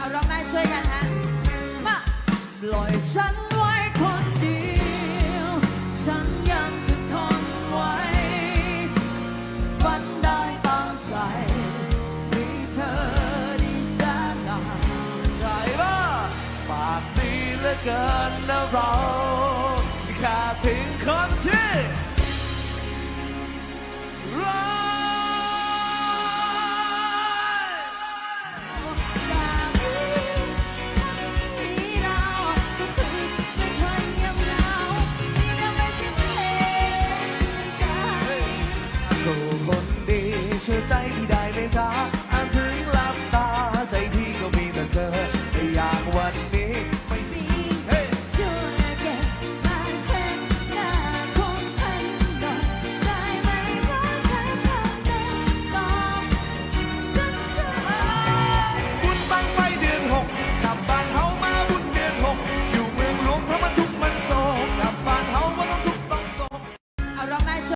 เอาร้องได้ช่วยกันฮะมาปล่อยฉันไว้คนเดียว ฉันยังจะทนไว้ฝันได้ตามใจมีเธอดีแสนนานใจว่าปากดีเหลือเกินนะเรา เชื่อใจที่ได้ไหมจ๊ะอ่านถึงลับตาใจพี่ก็มีแต่เธอไม่อยากวัน